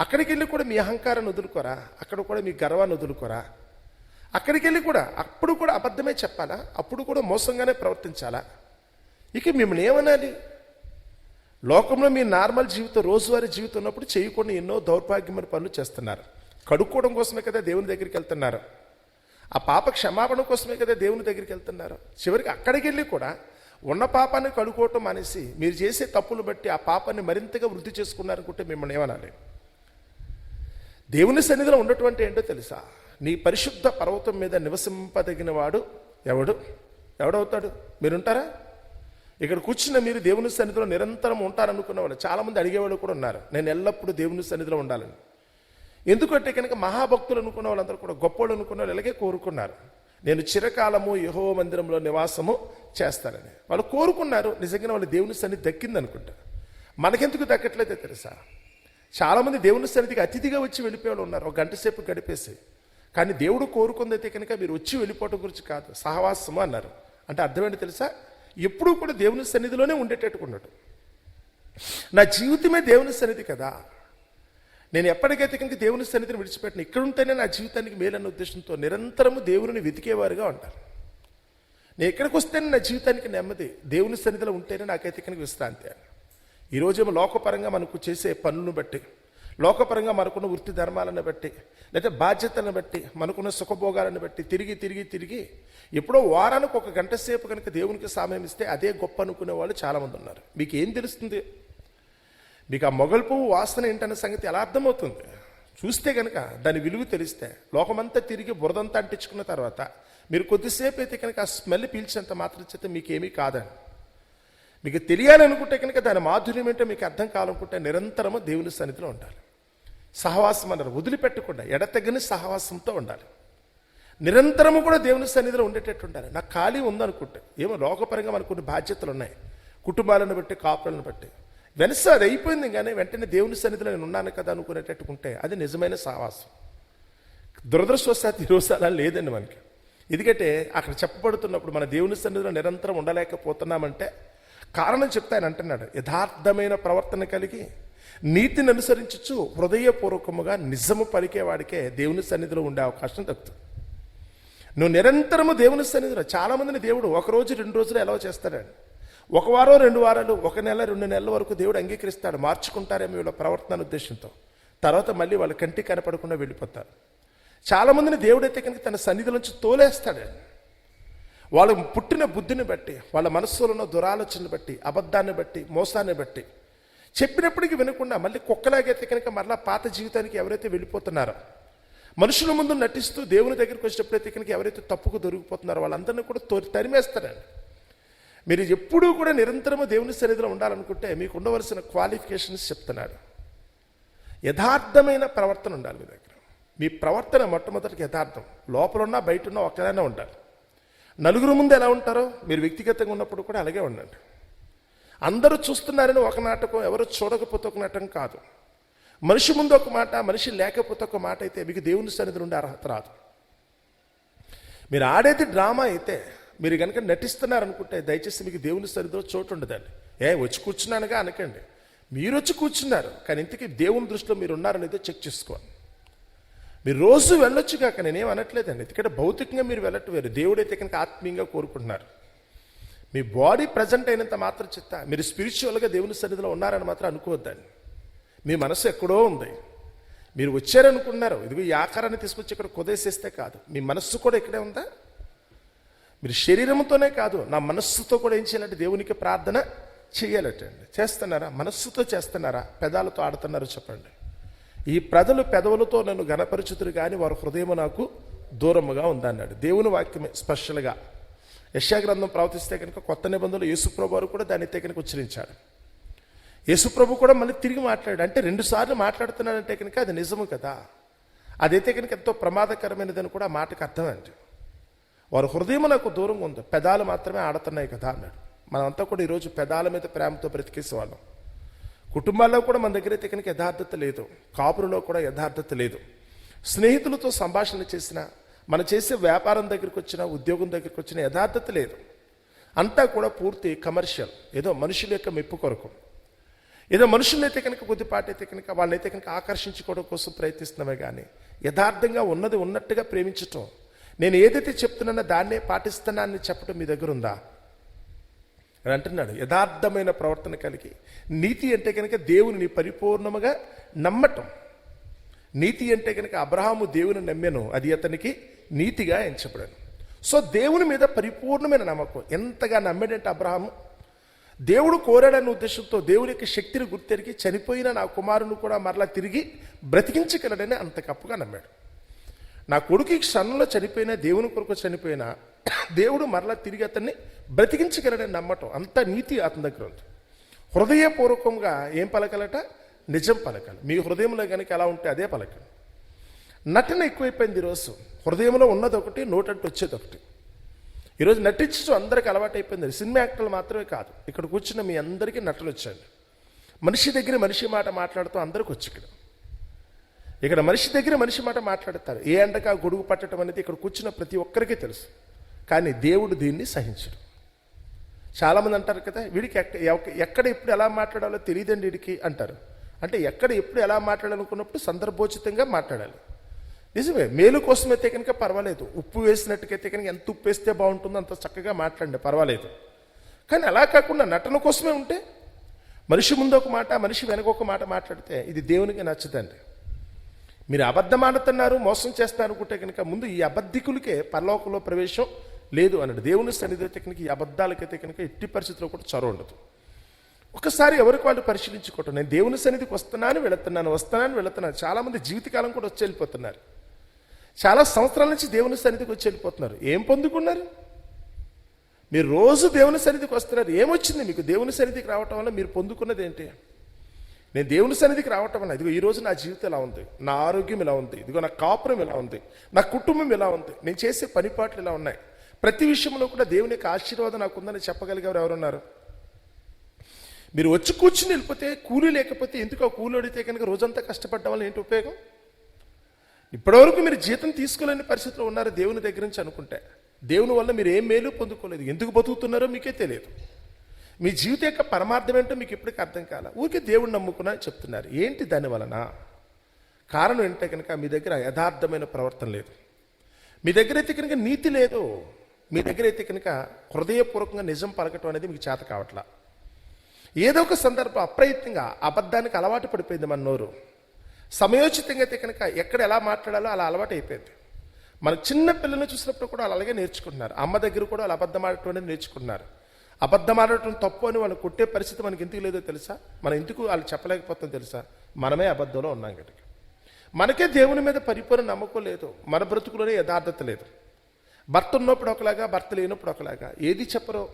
అక్కడికి వెళ్ళి కూడా మీ అహంకారాన్ని వదులుకోరా? అక్కడ కూడా మీ గర్వాన్ని వదులుకోరా? అక్కడికి వెళ్ళి కూడా అప్పుడు కూడా అబద్ధమే చెప్పాలా? అప్పుడు కూడా మోసంగానే ప్రవర్తించాలా? ఇక మిమ్మల్ని ఏమనాలి? లోకంలో మీ నార్మల్ జీవితం రోజువారీ జీవితం ఉన్నప్పుడు చేయకుండా ఎన్నో దౌర్భాగ్యమైన పనులు చేస్తున్నారు. కడుక్కోవడం కోసమే కదా దేవుని దగ్గరికి వెళ్తున్నారు. ఆ పాప క్షమాపణ కోసమే కదా దేవుని దగ్గరికి వెళ్తున్నారు. చివరికి అక్కడికి వెళ్ళి కూడా ఉన్న పాపాన్ని కడుక్కోవటం మానేసి మీరు చేసే తప్పులు బట్టి ఆ పాపాన్ని మరింతగా వృద్ధి చేసుకున్నారనుకుంటే మిమ్మల్ని ఏమనాలి? దేవుని సన్నిధిలో ఉన్నటువంటి ఏంటో తెలుసా? నీ పరిశుద్ధ పర్వతం మీద నివసింపదగిన వాడు ఎవడు? ఎవడవుతాడు? మీరుంటారా? ఇక్కడ కూర్చున్న మీరు దేవుని సన్నిధిలో నిరంతరం ఉంటారనుకున్న వాళ్ళు చాలామంది అడిగేవాళ్ళు కూడా ఉన్నారు. నేను ఎల్లప్పుడూ దేవుని సన్నిధిలో ఉండాలని. ఎందుకంటే కనుక మహాభక్తులు అనుకున్న వాళ్ళందరూ కూడా గొప్పోళ్ళు అనుకున్న వాళ్ళు ఇలాగే కోరుకున్నారు. నేను చిరకాలము యహో మందిరంలో నివాసము చేస్తానని. వాళ్ళు కోరుకున్నారు. నిజంగా వాళ్ళు దేవుని సన్నిధి దక్కింది అనుకుంటా మనకెందుకు దక్కట్లేదో తెలుసా? చాలామంది దేవుని సన్నిధికి అతిథిగా వచ్చి వెళ్ళిపోయేవాళ్ళు ఉన్నారు. ఒక గంట సేపు గడిపేసి. కానీ దేవుడు కోరుకుందైతే కనుక మీరు వచ్చి వెళ్ళిపోవటం గురించి కాదు సహవాసము అన్నారు. అంటే అర్థమేంటి తెలుసా? ఎప్పుడూ కూడా దేవుని సన్నిధిలోనే ఉండేటట్టుగా ఉండటం. నా జీవితమే దేవుని సన్నిధి కదా. నేను ఎప్పటికైతే కనుక దేవుని సన్నిధిని విడిచిపెట్టిన ఇక్కడ ఉంటేనే నా జీవితానికి మేలన్న ఉద్దేశంతో నిరంతరము దేవుని వెతికేవారుగా ఉంటారు. నేను ఎక్కడికి వస్తేనే నా జీవితానికి నెమ్మది దేవుని సన్నిధిలో ఉంటేనే నాకైతే కనుక విశ్రాంతి అని. ఈరోజేమో లోకపరంగా మనకు చేసే పనులను బట్టి లోకపరంగా మనకున్న వృత్తి ధర్మాలను బట్టి లేదా బాధ్యతలను బట్టి మనకున్న సుఖభోగాలను బట్టి తిరిగి తిరిగి తిరిగి ఎప్పుడో వారానికి ఒక గంట సేపు కనుక దేవునికి సమయం ఇస్తే అదే గొప్ప అనుకునే వాళ్ళు చాలామంది ఉన్నారు. మీకు ఏం తెలుస్తుంది? మీకు ఆ మొగల్ పువ్వు వాసన ఏంటన్న సంగతి ఎలా అర్థమవుతుంది? చూస్తే కనుక దాని విలువ తెలిస్తే లోకమంతా తిరిగి బురదంతా అంటించుకున్న తర్వాత మీరు కొద్దిసేపు అయితే కనుక ఆ స్మెల్ పీల్చినంత మాత్రం చేస్తే మీకేమీ కాదని. మీకు తెలియాలనుకుంటే కనుక దాని మాధుర్యం ఏంటో మీకు అర్థం కావాలనుకుంటే నిరంతరము దేవుని సన్నిధిలో ఉండాలి. సహవాసం అన్నారు. వదిలిపెట్టకుండా ఎడతెగని సహవాసంతో ఉండాలి. నిరంతరము కూడా దేవుని సన్నిధిలో ఉండేటట్టు ఉండాలి. నాకు ఖాళీ ఉందనుకుంటే ఏమో లోకపరంగా మనకు కొన్ని బాధ్యతలు ఉన్నాయి. కుటుంబాలను బట్టి కాపులను బట్టి. వెనస అది అయిపోయింది కానీ వెంటనే దేవుని సన్నిధిలో నేను ఉన్నాను కదా అనుకునేటట్టుకుంటే అది నిజమైన సహవాసం. దురదృష్టవశాత్తు ఈరోజు అలా లేదండి మనకి. ఎందుకంటే అక్కడ చెప్పబడుతున్నప్పుడు మన దేవుని సన్నిధిలో నిరంతరం ఉండలేకపోతున్నామంటే కారణం చెప్తే ఆయన అంటున్నాడు. యథార్థమైన ప్రవర్తన కలిగి నీతిని అనుసరించచ్చు హృదయపూర్వకముగా నిజము పలికేవాడికే దేవుని సన్నిధిలో ఉండే అవకాశం దక్కుతుంది. నువ్వు నిరంతరము దేవుని సన్నిధిలో చాలామందిని దేవుడు ఒక రోజు రెండు రోజులు ఎలా చేస్తాడండి. ఒక వారం రెండు వారాలు ఒక నెల రెండు నెలల వరకు దేవుడు అంగీకరిస్తాడు. మార్చుకుంటారేమో వీళ్ళ ప్రవర్తన ఉద్దేశంతో. తర్వాత మళ్ళీ వాళ్ళ కంటికి కనపడకుండా వెళ్ళిపోతారు. చాలామందిని దేవుడైతే కనుక తన సన్నిధిలోంచి తోలేస్తాడండి. వాళ్ళు పుట్టిన బుద్ధిని బట్టి వాళ్ళ మనస్సులో ఉన్న దురాలోచనను బట్టి అబద్ధాన్ని బట్టి మోసాన్ని బట్టి చెప్పినప్పటికీ వినకుండా మళ్ళీ కుక్కలాగైతే కనుక మరలా పాత జీవితానికి ఎవరైతే వెళ్ళిపోతున్నారో మనుషుల ముందు నటిస్తూ దేవుని దగ్గరికి వచ్చేటప్పుడైతే కనుక ఎవరైతే తప్పుకు దొరికిపోతున్నారో వాళ్ళందరినీ కూడా తోరి తరిమేస్తారండి. మీరు ఎప్పుడూ కూడా నిరంతరము దేవుని సన్నిధిలో ఉండాలనుకుంటే మీకు ఉండవలసిన క్వాలిఫికేషన్స్ చెప్తున్నాడు. యథార్థమైన ప్రవర్తన ఉండాలి మీ దగ్గర. మీ ప్రవర్తన మొట్టమొదటికి యథార్థం. లోపల ఉన్నా బయట ఉన్నా ఒక్కదైనా ఉండాలి. నలుగురు ముందు ఎలా ఉంటారో మీరు వ్యక్తిగతంగా ఉన్నప్పుడు కూడా అలాగే ఉండండి. అందరూ చూస్తున్నారని ఒక నాటకం ఎవరు చూడకపోతే ఒక నాటకం కాదు. మనిషి ముందు ఒక మాట మనిషి లేకపోతే ఒక మాట అయితే మీకు దేవుని సన్నిధి నుండి అర్హత రాదు. మీరు ఆడేది డ్రామా అయితే మీరు కనుక నటిస్తున్నారనుకుంటే దయచేసి మీకు దేవుని సరిధిలో చోటు ఉండదండి. ఏ వచ్చి కూర్చున్నానుగా అనకండి. మీరు వచ్చి కూర్చున్నారు కానీ ఇంతకీ దేవుని దృష్టిలో మీరు ఉన్నారనేది చెక్ చేసుకోండి మీరు రోజు వెళ్ళొచ్చు కాక నేనేం అనట్లేదండి. ఎందుకంటే భౌతికంగా మీరు వెళ్ళట్టు వేరు. దేవుడైతే కనుక ఆత్మీయంగా కోరుకుంటున్నారు. మీ బాడీ ప్రజెంట్ అయినంత మాత్రం చిత్త. మీరు స్పిరిచువల్గా దేవుని సన్నిధిలో ఉన్నారని మాత్రం అనుకోవద్దండి. మీ మనసు ఎక్కడో ఉంది. మీరు వచ్చారనుకున్నారు. ఇదిగో ఈ ఆకారాన్ని తీసుకొచ్చి ఇక్కడ కుదేసేస్తే కాదు. మీ మనస్సు కూడా ఇక్కడే ఉందా? మీరు శరీరంతోనే కాదు నా మనస్సుతో కూడా ఏం చేయాలంటే దేవునికి ప్రార్థన చేయాలటండి. చేస్తున్నారా? మనస్సుతో చేస్తున్నారా? పెదాలతో ఆడుతున్నారో చెప్పండి. ఈ ప్రజలు పెదవులతో నన్ను గణపరిచితులు కానీ వారి హృదయం నాకు దూరముగా ఉందన్నాడు. దేవుని వాక్యమే స్పెషల్గా యశాగ్రంథం ప్రవర్తిస్తే కనుక కొత్త నిబంధనలు యేసుప్రభు వారు కూడా దాన్ని అయితే కనుక ఉచ్చరించాడు యేసుప్రభు కూడా మళ్ళీ తిరిగి మాట్లాడాడు. అంటే రెండు సార్లు మాట్లాడుతున్నాడంటే కనుక అది నిజము కదా? అదైతే కనుక ఎంతో ప్రమాదకరమైనదని కూడా ఆ మాటకు అర్థం అండి. వారు హృదయం నాకు దూరంగా ఉంది. పెదాలు మాత్రమే ఆడుతున్నాయి కదా అన్నాడు. మనమంతా కూడా ఈరోజు పెదాల మీద ప్రేమతో బ్రతికేసే వాళ్ళం కుటుంబాల్లో కూడా మన దగ్గర అయితే కనుక యథార్థత లేదు. కాపురులో కూడా యథార్థత లేదు. స్నేహితులతో సంభాషణ చేసిన మన చేసే వ్యాపారం దగ్గరికి వచ్చిన ఉద్యోగం దగ్గరికి వచ్చిన యథార్థత లేదు. అంతా కూడా పూర్తి కమర్షియల్. ఏదో మనుషుల యొక్క మెప్పు కొరకు. ఏదో మనుషులైతే కనుక కొద్దిపాటైతే అయితే కనుక వాళ్ళైతే కనుక ఆకర్షించుకోవడం కోసం ప్రయత్నిస్తున్నామే కానీ యథార్థంగా ఉన్నది ఉన్నట్టుగా ప్రేమించటం. నేను ఏదైతే చెప్తున్నానో దాన్నే పాటిస్తున్నానని చెప్పడం మీ దగ్గర ఉందా? అని అంటున్నాడు. యథార్థమైన ప్రవర్తన కలిగి నీతి అంటే కనుక దేవుని పరిపూర్ణముగా నమ్మటం. నీతి అంటే కనుక అబ్రహాము దేవుని నమ్మెను. అది అతనికి నీతిగా ఎంచబడను. సో దేవుని మీద పరిపూర్ణమైన నమ్మకం. ఎంతగా నమ్మాడంటే అబ్రహాము? దేవుడు కోరాడన్న ఉద్దేశంతో దేవుని యొక్క శక్తిని గుర్తెరిగి చనిపోయిన నా కుమారుని కూడా మరలా తిరిగి బ్రతికించగలడని అంత కప్పుగా నమ్మాడు. నా కొడుకు ఈ క్షణంలో చనిపోయినా దేవుని కొరకు చనిపోయినా దేవుడు మరలా తిరిగి అతన్ని బ్రతికించగలడని నమ్మటం అంత నీతి అతని దగ్గర ఉంది. హృదయపూర్వకంగా ఏం పలకలట? నిజం పలకాలి. మీ హృదయంలో కనుక ఎలా ఉంటే అదే పలకండి నటన ఎక్కువైపోయింది ఈరోజు. హృదయంలో ఉన్నది ఒకటి నోటంటే వచ్చేది ఒకటి. ఈరోజు నటించడం అందరికీ అలవాటు అయిపోయింది సినిమా యాక్టర్లు మాత్రమే కాదు ఇక్కడ కూర్చున్న మీ అందరికీ నటలు వచ్చాయండి. మనిషి దగ్గర మనిషి మాట మాట్లాడుతూ అందరికి వచ్చి ఇక్కడ. ఇక్కడ మనిషి దగ్గర మనిషి మాట మాట్లాడతారు. ఏ ఎండక గొడుగు పట్టడం అనేది ఇక్కడ కూర్చున్న ప్రతి ఒక్కరికి తెలుసు. కానీ దేవుడు దీన్ని సహించడు. చాలామంది అంటారు కదా వీడికి ఎక్కడ ఎప్పుడు ఎలా మాట్లాడాలో తెలియదండి వీడికి అంటారు. అంటే ఎక్కడ ఎప్పుడు ఎలా మాట్లాడాలనుకున్నప్పుడు సందర్భోచితంగా మాట్లాడాలి. నిజమే మేలు కోసం అయితే కనుక పర్వాలేదు. ఉప్పు వేసినట్టుకైతే కనుక ఎంత ఉప్పు వేస్తే బాగుంటుందో అంత చక్కగా మాట్లాడండి పర్వాలేదు. కానీ అలా కాకుండా నటన కోసమే ఉంటే మనిషి ముందు ఒక మాట మనిషి వెనక ఒక మాట మాట్లాడితే ఇది దేవునికి నచ్చదండి. మీరు అబద్ధం ఆడుతున్నారు మోసం చేస్తారు అనుకుంటే కనుక ముందు ఈ అబద్ధికులకే పరలోకంలో ప్రవేశం లేదు అన్నాడు. దేవుని సన్నిధి అయితే కనుక ఈ అబద్ధాలకైతే కనుక ఎట్టి పరిస్థితుల్లో కూడా చొరవ ఉండదు. ఒకసారి ఎవరికి వాళ్ళు పరిశీలించుకోవటం నేను దేవుని సన్నిధికి వస్తున్నాను వెళుతున్నాను వస్తున్నాను వెళుతున్నాను. చాలామంది జీవితకాలం కూడా వచ్చి వెళ్ళిపోతున్నారు. చాలా సంవత్సరాల నుంచి దేవుని సన్నిధికి వచ్చి వెళ్ళిపోతున్నారు. ఏం పొందుకున్నారు? మీరు రోజు దేవుని సన్నిధికి వస్తున్నారు. ఏమొచ్చింది మీకు? దేవుని సన్నిధికి రావటం వల్ల మీరు పొందుకున్నది ఏంటి? నేను దేవుని సన్నిధికి రావటం వల్ల ఇదిగో ఈ రోజు నా జీవితం ఇలా ఉంది? నా ఆరోగ్యం ఇలా ఉంది? ఇదిగో నా కాపురం ఇలా ఉంది? నా కుటుంబం ఇలా ఉంది? నేను చేసే పనిపాట్లు ఇలా ఉన్నాయి? ప్రతి విషయంలో కూడా దేవుని యొక్క ఆశీర్వాదం నాకు ఉందని చెప్పగలిగేవారు ఎవరున్నారు? మీరు వచ్చి కూర్చుని వెళ్ళిపోతే కూలీ లేకపోతే ఎందుకు ఆ కూలి అడిగితే కనుక రోజంతా కష్టపడడం వల్ల ఏంటి ఉపయోగం? ఇప్పటివరకు మీరు జీతం తీసుకోలేని పరిస్థితిలో ఉన్నారు దేవుని దగ్గర నుంచి అనుకుంటే. దేవుని వల్ల మీరు ఏం మేలు పొందుకోలేదు. ఎందుకు బతుకుతున్నారో మీకే తెలియదు. మీ జీవిత యొక్క పరమార్థం ఏంటో మీకు ఇప్పటికీ అర్థం కాల. ఊరికే దేవుని నమ్ముకున్నా చెప్తున్నారు. ఏంటి దాని వలన? కారణం ఏంటంటే కనుక మీ దగ్గర యథార్థమైన ప్రవర్తన లేదు. మీ దగ్గర అయితే కనుక నీతి లేదు. మీ దగ్గర అయితే కనుక హృదయపూర్వకంగా నిజం పలకటం అనేది మీకు చేత కావట్లా. ఏదో ఒక సందర్భం అప్రయత్నంగా అబద్ధానికి అలవాటు పడిపోయింది మన నోరు. సమయోచితంగా అయితే కనుక ఎక్కడ ఎలా మాట్లాడాలో అలా అలవాటు అయిపోయింది మన చిన్న పిల్లల్ని చూసినప్పుడు కూడా వాళ్ళు అలాగే నేర్చుకుంటున్నారు. అమ్మ దగ్గర కూడా వాళ్ళు అబద్ధం ఆడటం అనేది నేర్చుకుంటున్నారు. అబద్ధం ఆడటం తప్పు అని వాళ్ళు కొట్టే పరిస్థితి మనకి ఎందుకు లేదో తెలుసా? మనం ఎందుకు వాళ్ళు చెప్పలేకపోతాం తెలుసా? మనమే అబద్ధంలో ఉన్నాం కనుక మనకే దేవుని మీద పరిపూర్ణ నమ్మకం లేదు. మన బ్రతుకులోనే యథార్థత లేదు. భర్త ఉన్నప్పుడు ఒకలాగా భర్త లేనప్పుడు ఒకలాగా. ఏది చెప్పరు?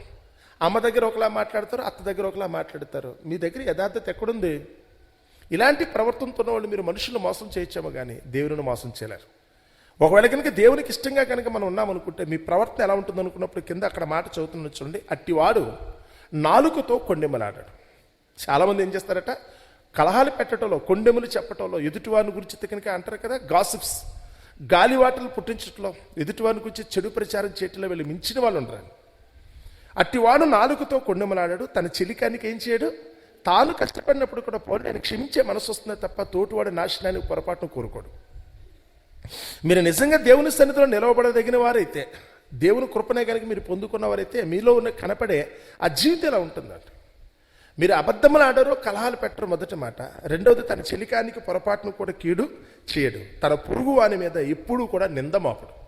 అమ్మ దగ్గర ఒకలా మాట్లాడతారు అత్త దగ్గర ఒకలా మాట్లాడతారు. మీ దగ్గర యథార్థత ఎక్కడుంది? ఇలాంటి ప్రవర్తనతో ఉన్న వాళ్ళు మీరు మనుషులు మోసం చేయొచ్చేమో కానీ దేవుని మోసం చేయలేరు. ఒకవేళ కనుక దేవునికి ఇష్టంగా కనుక మనం ఉన్నామనుకుంటే మీ ప్రవర్తన ఎలా ఉంటుంది అనుకున్నప్పుడు కింద అక్కడ మాట చదువుతున్న చూడండి అట్టివాడు నాలుకతో కొండెమలాడాడు చాలామంది ఏం చేస్తారట? కలహాలు పెట్టడంలో కొండెములు చెప్పటంలో ఎదుటివాని గురించి కనుక అంటారు కదా గాసిప్స్. గాలివాటలు పుట్టించటంలో ఎదుటివారిని గురించి చెడు ప్రచారం చేయటంలో వీళ్ళు మించిన వాళ్ళు ఉండరు. అట్టివాడు నాలుగుతో కొండెమలాడాడు తన చెలికానికి ఏం చేయడు? తాను కష్టపడినప్పుడు కూడా పోనీ ఆయన క్షమించే మనసు వస్తుంది తప్ప తోటివాడి నాశనానికి పొరపాటును కోరుకోడు. మీరు నిజంగా దేవుని సన్నిధిలో నిలవబడదగిన వారైతే దేవుని కృపనే కనుక మీరు పొందుకున్నవారైతే మీలో ఉన్న కనపడే ఆ జీవితం ఎలా ఉంటుందంట? మీరు అబద్ధములు ఆడరు కలహాలు పెట్టరు మొదటి మాట. రెండవది తన చెలికానికి పొరపాటును కూడా కీడు చేయడు. తన పురుగు వాని మీద ఎప్పుడూ కూడా నిందమాపడు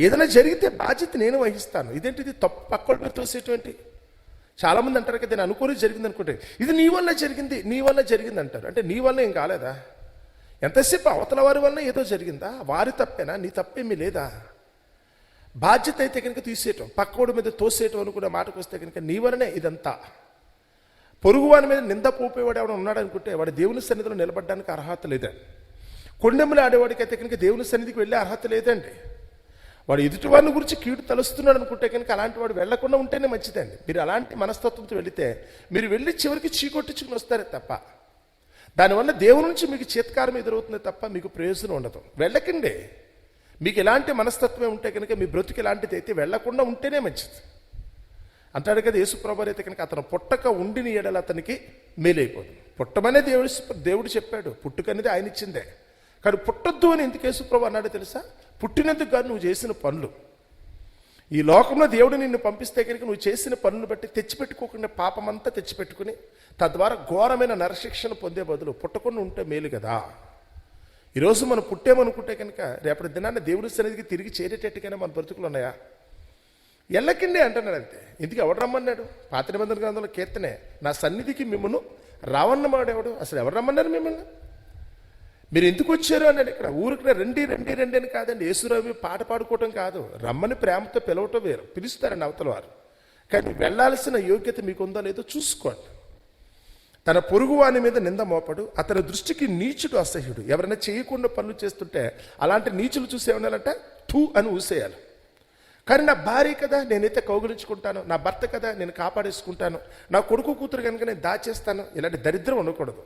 ఏదైనా జరిగితే బాధ్యత నేను వహిస్తాను. ఇదేంటిది తప్పు పక్కల మీద తోసేటువంటి చాలా మంది అంటారు కదా నేను అనుకోని జరిగింది అనుకుంటే. ఇది నీ వల్ల జరిగింది నీ వల్ల జరిగింది అంటారు. అంటే నీ వల్ల ఏం కాలేదా? ఎంతసేపు అవతల వారి వల్ల ఏదో జరిగిందా? వారి తప్పేనా? నీ తప్పేమీ లేదా? బాధ్యత అయితే కనుక తీసేయటం పక్కోడి మీద తోసేయటం అనుకునే మాటకు వస్తే కనుక నీ వలనే ఇదంతా. పొరుగు వాని మీద నింద పోపేవాడు ఎవడు ఉన్నాడు అనుకుంటే వాడు దేవుని సన్నిధిలో నిలబడడానికి అర్హత లేదండి. కొండెములు ఆడేవాడికి అయితే కనుక దేవుని సన్నిధికి వెళ్ళే అర్హత లేదండి. వాడు ఎదుటివాడిని గురించి కీడు తలుస్తున్నాడు అనుకుంటే కనుక అలాంటి వాడు వెళ్ళకుండా ఉంటేనే మంచిదండి. మీరు అలాంటి మనస్తత్వంతో వెళితే మీరు వెళ్ళి చివరికి చీకొట్టించుకుని వస్తారే తప్ప. దానివల్ల దేవుని నుంచి మీకు చేత్కారం ఎదురవుతుంది తప్ప మీకు ప్రయోజనం ఉండదు. వెళ్ళకండి. మీకు ఎలాంటి మనస్తత్వమే ఉంటే కనుక మీ బ్రతుకు ఎలాంటిది అయితే వెళ్ళకుండా ఉంటేనే మంచిది. అంటాడు కదా యేసుప్రభు అయితే కనుక అతను పుట్టక ఉండిన ఎడల అతనికి మేలైపోదు. పుట్టమనే దేవుడు దేవుడు చెప్పాడు. పుట్టుకనేది ఆయన ఇచ్చిందే. కానీ పుట్టొద్దు అని ఎందుకు యేసుప్రభు అన్నాడు తెలుసా? పుట్టినందుకు కాదు నువ్వు చేసిన పనులు. ఈ లోకంలో దేవుడు నిన్ను పంపిస్తే కనుక నువ్వు చేసిన పనులు బట్టి తెచ్చిపెట్టుకోకుండా పాపమంతా తెచ్చిపెట్టుకుని తద్వారా ఘోరమైన నరశిక్షణ పొందే బదులు పుట్టకుండా ఉంటే మేలు కదా. ఈరోజు మనం పుట్టామనుకుంటే కనుక రేపటి దినాన్ని దేవుడి సన్నిధికి తిరిగి చేరేటట్టుగానే మన బ్రతుకులు ఉన్నాయా? ఎల్లకండి అంటున్నాడు అంతే. ఇందుకు ఎవడు రమ్మన్నాడు? పాత నిబంధన గ్రంథంలో కీర్తనే నా సన్నిధికి మిమ్మల్ని రావన్నమాడు ఎవడు అసలు ఎవరు రమ్మన్నారు మిమ్మల్ని? మీరు ఎందుకు వచ్చారు అన్నాడు. ఇక్కడ ఊరికి రండి రండి రండి అని కాదండి. యేసురావి పాట పాడుకోవటం కాదు. రమ్మని ప్రేమతో పిలవటం వేరు. పిలుస్తారండి అవతల వారు. కానీ వెళ్ళాల్సిన యోగ్యత మీకు ఉందో లేదో చూసుకోండి. తన పొరుగువాని మీద నింద మోపడు. అతని దృష్టికి నీచుడు అసహ్యుడు. ఎవరైనా చేయకుండా పనులు చేస్తుంటే అలాంటి నీచులు చూసి ఏమన్నారంటే థూ అని ఊసేయాలి. కానీ నా భార్య కదా నేనైతే కౌగులించుకుంటాను. నా భర్త కదా నేను కాపాడేసుకుంటాను. నా కొడుకు కూతురు కనుక నేను దాచేస్తాను. ఇలాంటి దరిద్రం ఉండకూడదు.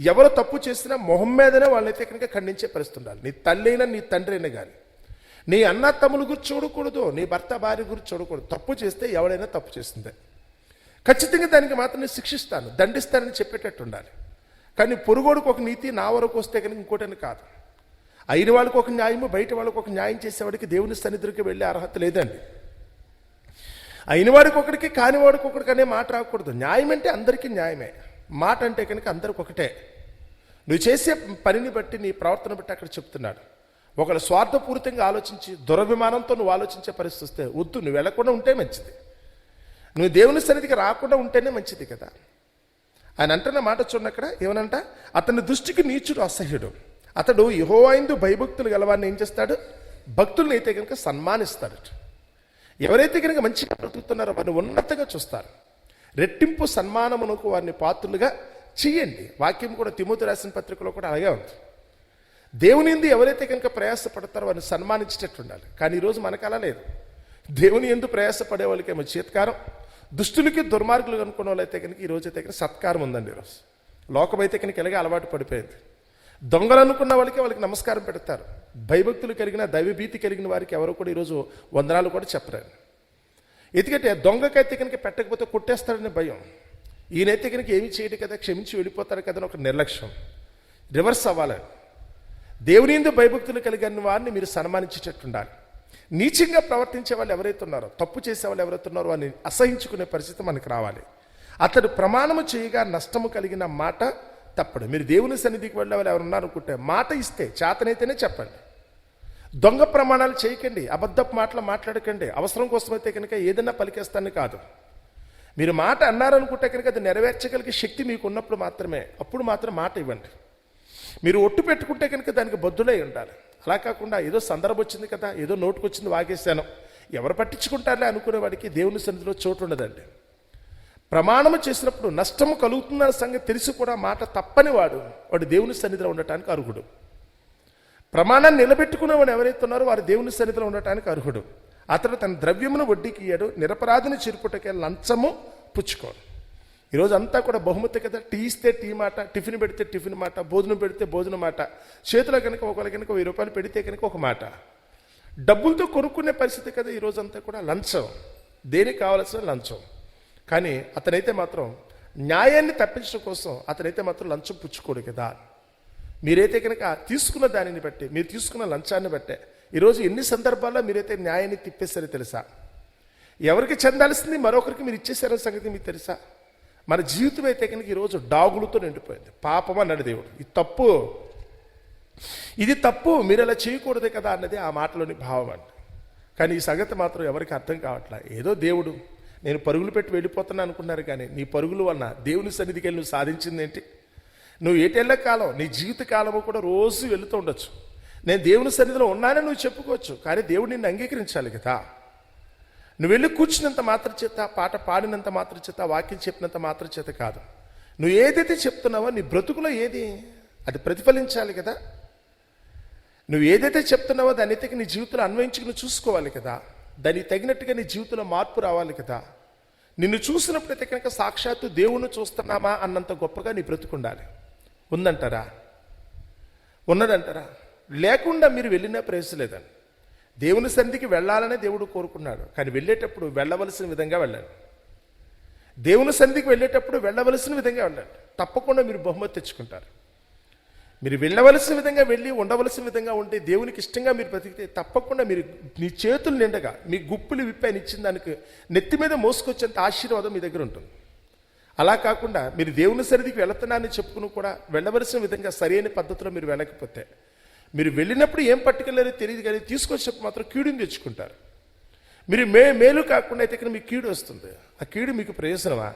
ఎవరు తప్పు చేసినా మొహం మీదనే వాళ్ళైతే కనుక ఖండించే పరిస్థితి ఉండాలి. నీ తల్లైనా నీ తండ్రి అయినా కానీ నీ అన్న తమ్ముల గురించి చూడకూడదు నీ భర్త భార్య గురించి చూడకూడదు. తప్పు చేస్తే ఎవడైనా తప్పు చేస్తుంది ఖచ్చితంగా దానికి మాత్రం నేను శిక్షిస్తాను దండిస్తానని చెప్పేటట్టు ఉండాలి. కానీ పొరుగోడికి ఒక నీతి నా వరకు వస్తే కనుక ఇంకోటని కాదు. అయిన వాళ్ళకి ఒక న్యాయము బయట వాళ్ళకి ఒక న్యాయం చేసేవాడికి దేవుని సన్నిధికి వెళ్ళే అర్హత లేదండి. అయిన వాడికి ఒకడికి కాని వాడికి ఒకడికి అనే మాట రాకూడదు. న్యాయం అంటే అందరికీ న్యాయమే. మాట అంటే కనుక అందరికి ఒకటే. నువ్వు చేసే పనిని బట్టి నీ ప్రవర్తన బట్టి అక్కడ చెప్తున్నాడు. ఒకళ్ళు స్వార్థపూరితంగా ఆలోచించి దురభిమానంతో నువ్వు ఆలోచించే పరిస్థితి వస్తే వద్దు నువ్వు వెళ్ళకుండా ఉంటే మంచిది. నువ్వు దేవుని సన్నిధికి రాకుండా ఉంటేనే మంచిది కదా. ఆయన అంటున్న మాట చూడండి అక్కడ ఏమనంట? అతని దృష్టికి నీచుడు అసహ్యుడు. అతడు యహోవైందు భయభక్తులు గలవాడిని ఏం చేస్తాడు? భక్తుల్ని అయితే కనుక సన్మానిస్తాడు ఎవరైతే కనుక మంచిగా బ్రతుకుతున్నారో వారిని ఉన్నతంగా చూస్తారు. రెట్టింపు సన్మానమునకు వారిని పాత్రులుగా చెయ్యండి. వాక్యం కూడా తిమోతి రాసిన పత్రికలో కూడా అలాగే ఉంది. దేవుని ఎందు ఎవరైతే కనుక ప్రయాసపడతారో వారిని సన్మానించేటట్టు ఉండాలి కానీ ఈరోజు మనకు అలా లేదు. దేవుని ఎందు ప్రయాసపడే వాళ్ళకేమో చేత్కారం. దుష్టులకి దుర్మార్గులు అనుకున్న వాళ్ళైతే కనుక ఈ రోజు అయితే కనుక సత్కారం ఉందండి ఈరోజు. లోకమైతే కనుక ఎలాగే అలవాటు పడిపోయింది. దొంగలు అనుకున్న వాళ్ళకి వాళ్ళకి నమస్కారం పెడతారు. భయభక్తులు కలిగిన దైవభీతి కలిగిన వారికి ఎవరు కూడా ఈరోజు వందనాలు కూడా చెప్పరారు ఎందుకంటే దొంగకైతే కనుక పెట్టకపోతే కొట్టేస్తాడనే భయం. ఈయనైతే కనుక ఏమి చేయడు కదా క్షమించి వెళ్ళిపోతాడు కదా ఒక నిర్లక్ష్యం. రివర్స్ అవ్వాలి. దేవుని ఎందు భయభక్తులు కలిగిన వారిని మీరు సన్మానించేటట్టు ఉండాలి నీచంగా ప్రవర్తించే వాళ్ళు ఎవరైతే ఉన్నారో తప్పు చేసే వాళ్ళు ఎవరైతే ఉన్నారో వారిని అసహించుకునే పరిస్థితి మనకు రావాలి. అతడు ప్రమాణము చేయగా నష్టము కలిగిన మాట తప్పడు. మీరు దేవుని సన్నిధికి వెళ్ళే వాళ్ళు ఎవరు ఉన్నారనుకుంటే మాట ఇస్తే చేతనైతేనే చెప్పండి. దొంగ ప్రమాణాలు చేయకండి అబద్ధపు మాటలు మాట్లాడకండి. అవసరం కోసమైతే కనుక ఏదైనా పలికేస్తాను కాదు. మీరు మాట అన్నారనుకుంటే కనుక అది నెరవేర్చగలిగే శక్తి మీకు ఉన్నప్పుడు మాత్రమే. అప్పుడు మాత్రం మాట ఇవ్వండి. మీరు ఒట్టు పెట్టుకుంటే కనుక దానికి బద్దులై ఉండాలి. అలా కాకుండా ఏదో సందర్భం వచ్చింది కదా ఏదో నోటుకు వచ్చింది వాగేశాను. ఎవరు పట్టించుకుంటారులే అనుకునే వాడికి దేవుని సన్నిధిలో చోటు ఉండదండి. ప్రమాణము చేసినప్పుడు నష్టము కలుగుతుందన్న సంగతి తెలిసి కూడా మాట తప్పని వాడు వాడు దేవుని సన్నిధిలో ఉండటానికి అర్హుడు. ప్రమాణాన్ని నిలబెట్టుకునేవాడు ఎవరైతే ఉన్నారో వారు దేవుని సన్నిధిలో ఉండటానికి అర్హుడు. అతడు తన ద్రవ్యమును వడ్డీకి ఇయ్యాడు నిరపరాధిని చిరుపుటకే లంచము పుచ్చుకోడు. ఈరోజు అంతా కూడా బహుమతి కదా టీ ఇస్తే టీ మాట టిఫిన్ పెడితే టిఫిన్ మాట భోజనం పెడితే భోజనం మాట చేతిలో కనుక ఒకరి కనుక వెయ్యి రూపాయలు పెడితే కనుక ఒక మాట. డబ్బులతో కొనుక్కునే పరిస్థితి కదా ఈరోజు అంతా కూడా లంచం. దేనికి కావాల్సిన లంచం? కానీ అతనైతే మాత్రం న్యాయాన్ని తప్పించడం కోసం అతనైతే మాత్రం లంచం పుచ్చుకోడు కదా. మీరైతే కనుక తీసుకున్న దానిని బట్టి మీరు తీసుకున్న లంచాన్ని బట్టే ఈరోజు ఎన్ని సందర్భాల్లో మీరైతే న్యాయాన్ని తిప్పేస్తారో తెలుసా? ఎవరికి చెందాల్సింది మరొకరికి మీరు ఇచ్చేసారో సంగతి మీకు తెలుసా? మన జీవితం అయితే కనుక ఈరోజు డాగులతో నిండిపోయింది. పాపం అన్నాడు దేవుడు. ఇది తప్పు. ఇది తప్పు. మీరు అలా చేయకూడదు కదా అన్నది ఆ మాటలోని భావం అండి కానీ ఈ సంగతి మాత్రం ఎవరికి అర్థం కావట్లే? ఏదో దేవుడు నేను పరుగులు పెట్టి వెళ్ళిపోతున్నా అనుకున్నారు కానీ నీ పరుగుల వలన దేవుని సన్నిధికి వెళ్ళి నువ్వు సాధించింది ఏంటి నువ్వు ఏటేళ్ళ కాలం నీ జీవిత కాలము కూడా రోజు వెళుతూ ఉండొచ్చు. నేను దేవుని సన్నిధిలో ఉన్నానని నువ్వు చెప్పుకోవచ్చు కానీ దేవుడు నిన్ను అంగీకరించాలి కదా. నువ్వు వెళ్ళి కూర్చున్నంత మాత్రం చేత పాట పాడినంత మాత్రం చేత వాక్యం చెప్పినంత మాత్రం చేత కాదు. నువ్వు ఏదైతే చెప్తున్నావో నీ బ్రతుకులో ఏది అది ప్రతిఫలించాలి కదా. నువ్వు ఏదైతే చెప్తున్నావో దాని అయితే నీ జీవితంలో అన్వయించుకుని చూసుకోవాలి కదా. దానికి తగినట్టుగా నీ జీవితంలో మార్పు రావాలి కదా. నిన్ను చూసినప్పుడైతే కనుక సాక్షాత్తు దేవుణ్ణి చూస్తున్నామా అన్నంత గొప్పగా నీ బ్రతుకుండాలి ఉందంటారా? ఉన్నదంటారా? లేకుండా మీరు వెళ్ళినా ప్రయోజనం లేదండి. దేవుని సన్నిధికి వెళ్ళాలనే దేవుడు కోరుకున్నాడు. కానీ వెళ్ళేటప్పుడు వెళ్ళవలసిన విధంగా వెళ్ళండి దేవుని సన్నిధికి వెళ్ళేటప్పుడు వెళ్ళవలసిన విధంగా వెళ్ళండి తప్పకుండా మీరు బహుమతి తెచ్చుకుంటారు. మీరు వెళ్ళవలసిన విధంగా వెళ్ళి ఉండవలసిన విధంగా ఉంటే దేవునికి ఇష్టంగా మీరు బ్రతికితే తప్పకుండా మీరు మీ చేతులు నిండగా మీ గుప్పులు విప్పి ఇచ్చిన దానికి నెత్తి మీద మోసుకొచ్చేంత ఆశీర్వాదం మీ దగ్గర ఉంటుంది. అలా కాకుండా మీరు దేవుని సరిదికి వెళుతున్నానని చెప్పుకుని కూడా వెళ్ళవలసిన విధంగా సరైన పద్ధతిలో మీరు వెళ్ళకపోతే మీరు వెళ్ళినప్పుడు ఏం పట్టుకెళ్ళారో తెలియదు కానీ తీసుకొచ్చినప్పుడు మాత్రం కీడుని తెచ్చుకుంటారు. మీరు మే మేలు కాకుండా అయితే ఇక్కడ మీకు కీడు వస్తుంది. ఆ కీడు మీకు ప్రయోజనమా?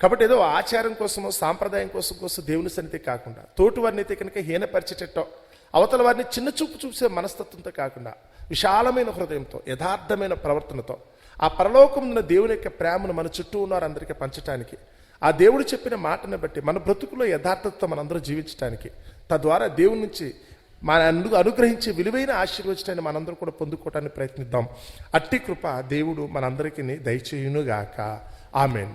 కాబట్టి ఏదో ఆచారం కోసమో సాంప్రదాయం కోసం కోసం దేవుని సన్నిధి కాకుండా తోటి వారిని అయితే కనుక హీనపరిచేటట్టో అవతల వారిని చిన్న చూపు చూసే మనస్తత్వంతో కాకుండా విశాలమైన హృదయంతో యథార్థమైన ప్రవర్తనతో ఆ పరలోకమున్న దేవుని యొక్క ప్రేమను మన చుట్టూ ఉన్నారు అందరికీ పంచటానికి ఆ దేవుడు చెప్పిన మాటను బట్టి మన బ్రతుకులో యథార్థతతో మనందరూ జీవించడానికి తద్వారా దేవుని నుంచి మన అందుకు అనుగ్రహించే విలువైన ఆశీర్వచనాన్ని మనందరూ కూడా పొందుకోవటానికి ప్రయత్నిద్దాం. అట్టి కృప దేవుడు మనందరికీ దయచేయునుగాక. ఆమెన్.